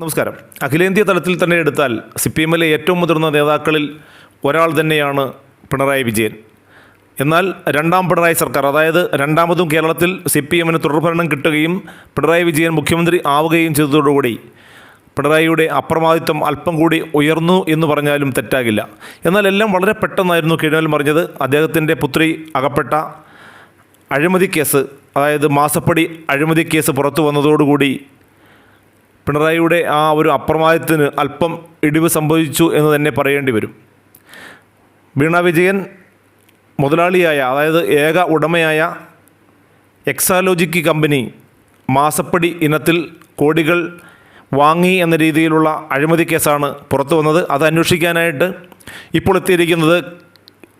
നമസ്കാരം. അഖിലേന്ത്യാ തലത്തിൽ തന്നെ എടുത്താൽ സി പി എമ്മിലെ ഏറ്റവും മുതിർന്ന നേതാക്കളിൽ ഒരാൾ തന്നെയാണ് പിണറായി വിജയൻ. എന്നാൽ രണ്ടാം പിണറായി സർക്കാർ അതായത് രണ്ടാമതും കേരളത്തിൽ സി പി എമ്മിന് തുടർഭരണം കിട്ടുകയും പിണറായി വിജയൻ മുഖ്യമന്ത്രി ആവുകയും ചെയ്തതോടുകൂടി പിണറായിയുടെ അപ്രമാദിത്വം അല്പം കൂടി ഉയർന്നു എന്ന് പറഞ്ഞാലും തെറ്റാകില്ല. എന്നാൽ എല്ലാം വളരെ പെട്ടെന്നായിരുന്നു കിഴൽ മറിഞ്ഞത്. അദ്ദേഹത്തിന്റെ പുത്രി അകപ്പെട്ട അഴിമതി കേസ് അതായത് മാസപ്പടി അഴിമതി കേസ് പുറത്തു വന്നതോടുകൂടി പിണറായിയുടെ ആ ഒരു അപ്രമാദത്തിന് അല്പം ഇടിവ് സംഭവിച്ചു എന്ന് തന്നെ പറയേണ്ടി വരും. വീണ വിജയൻ മുതലാളിയായ അതായത് ഏക ഉടമയായ എക്സാലോജിക്ക് കമ്പനി മാസപ്പടി ഇനത്തിൽ കോടികൾ വാങ്ങി എന്ന രീതിയിലുള്ള അഴിമതി കേസാണ് പുറത്തു വന്നത്. അത് അന്വേഷിക്കാനായിട്ട് ഇപ്പോൾ എത്തിയിരിക്കുന്നത്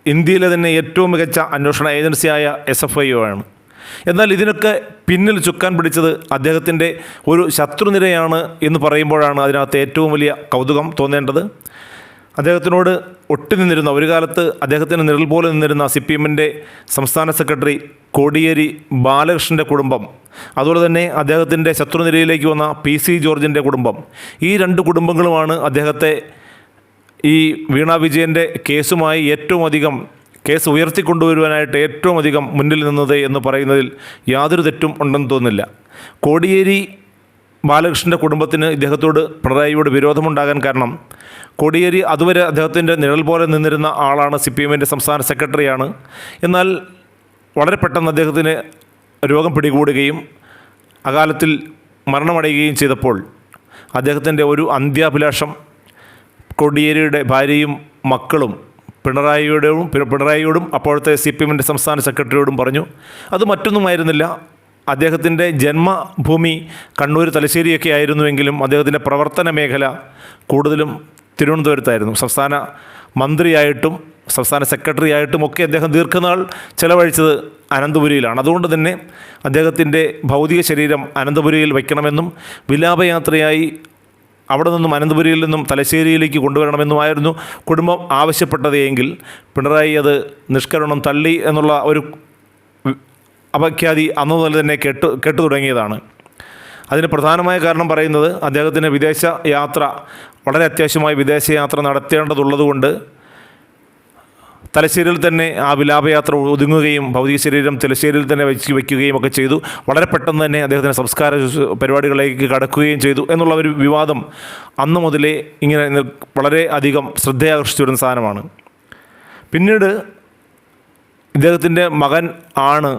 ഇന്ത്യയിലെ തന്നെ ഏറ്റവും മികച്ച അന്വേഷണ ഏജൻസിയായ എസ് എഫ് ഐ ആണ്. എന്നാൽ ഇതിനൊക്കെ പിന്നിൽ ചുക്കാൻ പിടിച്ചത് അദ്ദേഹത്തിന്റെ ഒരു ശത്രുനിരയാണ് എന്ന് പറയുമ്പോഴാണ് അതിനകത്ത് ഏറ്റവും വലിയ കൗതുകം തോന്നേണ്ടത്. അദ്ദേഹത്തിനോട് ഒട്ടി നിന്നിരുന്ന ഒരു കാലത്ത് അദ്ദേഹത്തിന് നിരൽ പോലെ നിന്നിരുന്ന സി പി എമ്മിന്റെ സംസ്ഥാന സെക്രട്ടറി കോടിയേരി ബാലകൃഷ്ണന്റെ കുടുംബം അതുപോലെ തന്നെ അദ്ദേഹത്തിന്റെ ശത്രുനിരയിലേക്ക് വന്ന പി സി ജോർജിന്റെ കുടുംബം ഈ രണ്ട് കുടുംബങ്ങളുമാണ് അദ്ദേഹത്തെ ഈ വീണ വിജയന്റെ കേസുമായി ഏറ്റവും അധികം കേസ് ഉയർത്തിക്കൊണ്ടുവരുവാനായിട്ട് ഏറ്റവും അധികം മുന്നിൽ നിന്നത് എന്ന് പറയുന്നതിൽ യാതൊരു തെറ്റും ഉണ്ടെന്ന് തോന്നുന്നില്ല. കോടിയേരി ബാലകൃഷ്ണന്റെ കുടുംബത്തിന് ഇദ്ദേഹത്തോട് പിണറായിയോട് വിരോധമുണ്ടാകാൻ കാരണം കോടിയേരി അതുവരെ അദ്ദേഹത്തിന്റെ നിഴൽ പോലെ നിന്നിരുന്ന ആളാണ് സി പി എമ്മിന്റെ സംസ്ഥാന സെക്രട്ടറിയാണ്. എന്നാൽ വളരെ പെട്ടെന്ന് അദ്ദേഹത്തിന് രോഗം പിടികൂടുകയും അകാലത്തിൽ മരണമടയുകയും ചെയ്തപ്പോൾ അദ്ദേഹത്തിന്റെ ഒരു അന്ത്യാഭിലാഷം കോടിയേരിയുടെ ഭാര്യയും മക്കളും പിണറായിയോടും പിണറായിയോടും അപ്പോഴത്തെ സി പി എമ്മിന്റെ സംസ്ഥാന സെക്രട്ടറിയോടും പറഞ്ഞു. അത് മറ്റൊന്നുമായിരുന്നില്ല. അദ്ദേഹത്തിന്റെ ജന്മഭൂമി കണ്ണൂർ തലശ്ശേരിയൊക്കെ ആയിരുന്നുവെങ്കിലും അദ്ദേഹത്തിന്റെ പ്രവർത്തന മേഖല കൂടുതലും തിരുവനന്തപുരത്തായിരുന്നു. സംസ്ഥാന മന്ത്രിയായിട്ടും സംസ്ഥാന സെക്രട്ടറി ആയിട്ടും ഒക്കെ അദ്ദേഹം ദീർഘനാൾ ചെലവഴിച്ചത് അനന്തപുരിയിലാണ്. അതുകൊണ്ട് തന്നെ അദ്ദേഹത്തിന്റെ ഭൗതിക ശരീരം അനന്തപുരിയിൽ വയ്ക്കണമെന്നും വിലാപയാത്രയായി അവിടെ നിന്നും അനന്തപുരിയിൽ നിന്നും തലശ്ശേരിയിലേക്ക് കൊണ്ടുവരണമെന്നുമായിരുന്നു കുടുംബം ആവശ്യപ്പെട്ടത് എങ്കിൽ പിണറായി അത് നിഷ്കരണം തള്ളി എന്നുള്ള ഒരു അപഖ്യാതി അന്നു മുതൽ തന്നെ കേട്ടു കേട്ടു തുടങ്ങിയതാണ്. അതിന് പ്രധാനമായ കാരണം പറയുന്നത് അദ്ദേഹത്തിന് വിദേശ യാത്ര വളരെ അത്യാവശ്യമായി വിദേശ യാത്ര നടത്തേണ്ടതുള്ളതുകൊണ്ട് തലശ്ശേരിയിൽ തന്നെ ആ വിലാപയാത്ര ഒതുങ്ങുകയും ഭൗതിക ശരീരം തലശ്ശേരിയിൽ തന്നെ വെച്ച് വയ്ക്കുകയും ഒക്കെ ചെയ്തു. വളരെ പെട്ടെന്ന് തന്നെ അദ്ദേഹത്തിന്റെ സംസ്കാര പരിപാടികളിലേക്ക് കടക്കുകയും ചെയ്തു എന്നുള്ള ഒരു വിവാദം അന്ന് മുതലേ ഇങ്ങനെ വളരെ അധികം ശ്രദ്ധയാകർഷിച്ചു വരുന്ന സാധനമാണ്. പിന്നീട് ഇദ്ദേഹത്തിന്റെ മകൻ ആണ്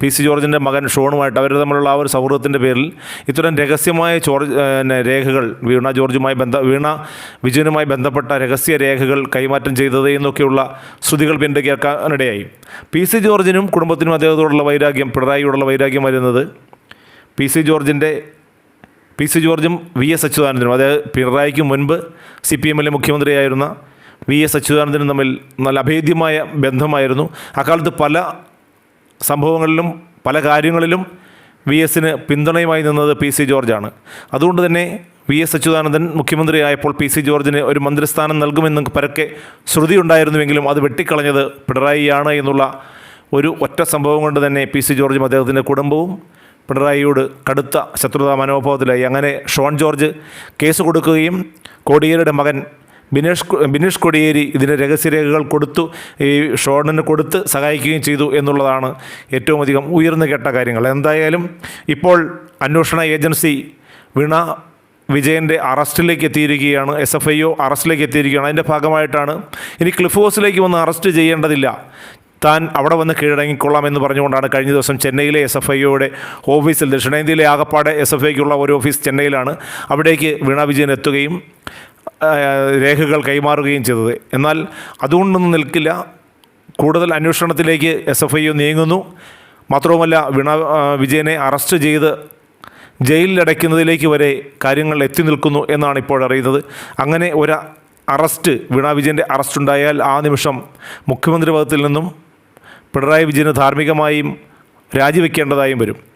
പി സി ജോർജിന്റെ മകൻ ഷോണുമായിട്ട് അവർ തമ്മിലുള്ള ആ ഒരു സൗഹൃദത്തിന്റെ പേരിൽ ഇത്തരം രഹസ്യമായ ജോർജ് പിന്നെ രേഖകൾ വീണ ജോർജുമായി ബന്ധ വീണ വിജയനുമായി ബന്ധപ്പെട്ട രഹസ്യ രേഖകൾ കൈമാറ്റം ചെയ്തത് എന്നൊക്കെയുള്ള ശ്രുതികൾ പിന്നീട് കേൾക്കാനിടയായി. പി സി ജോർജിനും കുടുംബത്തിനും അദ്ദേഹത്തോടുള്ള വൈരാഗ്യം പിണറായിയോടുള്ള വൈരാഗ്യം വരുന്നത് പി സി ജോർജിന്റെ പി സി ജോർജും വി എസ് അച്യുതാനന്ദനും അതായത് പിണറായിക്ക് മുൻപ് സി പി എമ്മിലെ മുഖ്യമന്ത്രിയായിരുന്ന വി എസ് അച്യുതാനന്ദനും തമ്മിൽ നല്ല അഭേദ്യമായ ബന്ധമായിരുന്നു. അക്കാലത്ത് പല സംഭവങ്ങളിലും പല കാര്യങ്ങളിലും വി എസിന് പിന്തുണയുമായി നിന്നത് പി സി ജോർജാണ്. അതുകൊണ്ട് തന്നെ വി എസ് അച്യുതാനന്ദൻ മുഖ്യമന്ത്രിയായപ്പോൾ പി സി ജോർജിന് ഒരു മന്ത്രിസ്ഥാനം നൽകുമെന്ന് പരക്കെ ശ്രുതി ഉണ്ടായിരുന്നുവെങ്കിലും അത് വെട്ടിക്കളഞ്ഞത് പിണറായിയാണ് എന്നുള്ള ഒരു ഒറ്റ സംഭവം കൊണ്ട് തന്നെ പി സി ജോർജും അദ്ദേഹത്തിന്റെ കുടുംബവും പിണറായിയോട് കടുത്ത ശത്രുതാ മനോഭാവത്തിലായി. അങ്ങനെ ഷോൺ ജോർജ് കേസ് കൊടുക്കുകയും കോടിയേരിയുടെ മകൻ ബിനേഷ് ബിനീഷ് കൊടിയേരി ഇതിന്റെ രഹസ്യരേഖകൾ കൊടുത്തു ഈ ഷോണിന് കൊടുത്ത് സഹായിക്കുകയും ചെയ്തു എന്നുള്ളതാണ് ഏറ്റവും അധികം ഉയർന്നു കേട്ട കാര്യങ്ങൾ. എന്തായാലും ഇപ്പോൾ അന്വേഷണ ഏജൻസി വിണ വിജയന്റെ അറസ്റ്റിലേക്ക് എത്തിയിരിക്കുകയാണ്. എസ് എഫ് ഐ ഒ അറസ്റ്റിലേക്ക് എത്തിയിരിക്കുകയാണ്. അതിന്റെ ഭാഗമായിട്ടാണ് ഇനി ക്ലിഫ് ഹൗസിലേക്ക് വന്ന് അറസ്റ്റ് ചെയ്യേണ്ടതില്ല. താൻ അവിടെ വന്ന് കീഴടങ്ങിക്കൊള്ളാം എന്ന് പറഞ്ഞുകൊണ്ടാണ് കഴിഞ്ഞ ദിവസം ചെന്നൈയിലെ എസ് എഫ് ഐയുടെ ഓഫീസിൽ ദക്ഷിണേന്ത്യയിലെ ആകപ്പാടെ എസ് എഫ് ഐക്കുള്ള ഒരു ഓഫീസ് ചെന്നൈയിലാണ്. അവിടേക്ക് വീണ വിജയൻ എത്തുകയും രേഖകൾ കൈമാറുകയും ചെയ്തത്. എന്നാൽ അതുകൊണ്ടൊന്നും നിൽക്കില്ല. കൂടുതൽ അന്വേഷണത്തിലേക്ക് എസ് എഫ് ഐ നീങ്ങുന്നു. മാത്രവുമല്ല വിണ വിജയനെ അറസ്റ്റ് ചെയ്ത് ജയിലിലടയ്ക്കുന്നതിലേക്ക് വരെ കാര്യങ്ങൾ എത്തി നിൽക്കുന്നു എന്നാണ് ഇപ്പോൾ അറിയുന്നത്. അങ്ങനെ ഒരു അറസ്റ്റ് വീണ വിജയന്റെ അറസ്റ്റ് ഉണ്ടായാൽ ആ നിമിഷം മുഖ്യമന്ത്രി പദത്തിൽ നിന്നും പിണറായി വിജയന് ധാർമ്മികമായും രാജിവെക്കേണ്ടതായും വരും.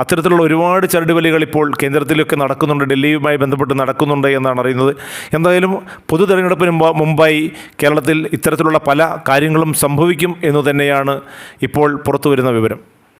അത്തരത്തിലുള്ള ഒരുപാട് ചരടുവലികൾ ഇപ്പോൾ കേന്ദ്രത്തിലൊക്കെ നടക്കുന്നുണ്ട് ഡൽഹിയുമായി ബന്ധപ്പെട്ട് നടക്കുന്നുണ്ട് എന്നാണ് അറിയുന്നത്. എന്തായാലും പൊതു തെരഞ്ഞെടുപ്പിന് മുമ്പായി കേരളത്തിൽ ഇത്തരത്തിലുള്ള പല കാര്യങ്ങളും സംഭവിക്കും എന്ന് തന്നെയാണ് ഇപ്പോൾ പുറത്തു വരുന്ന വിവരം.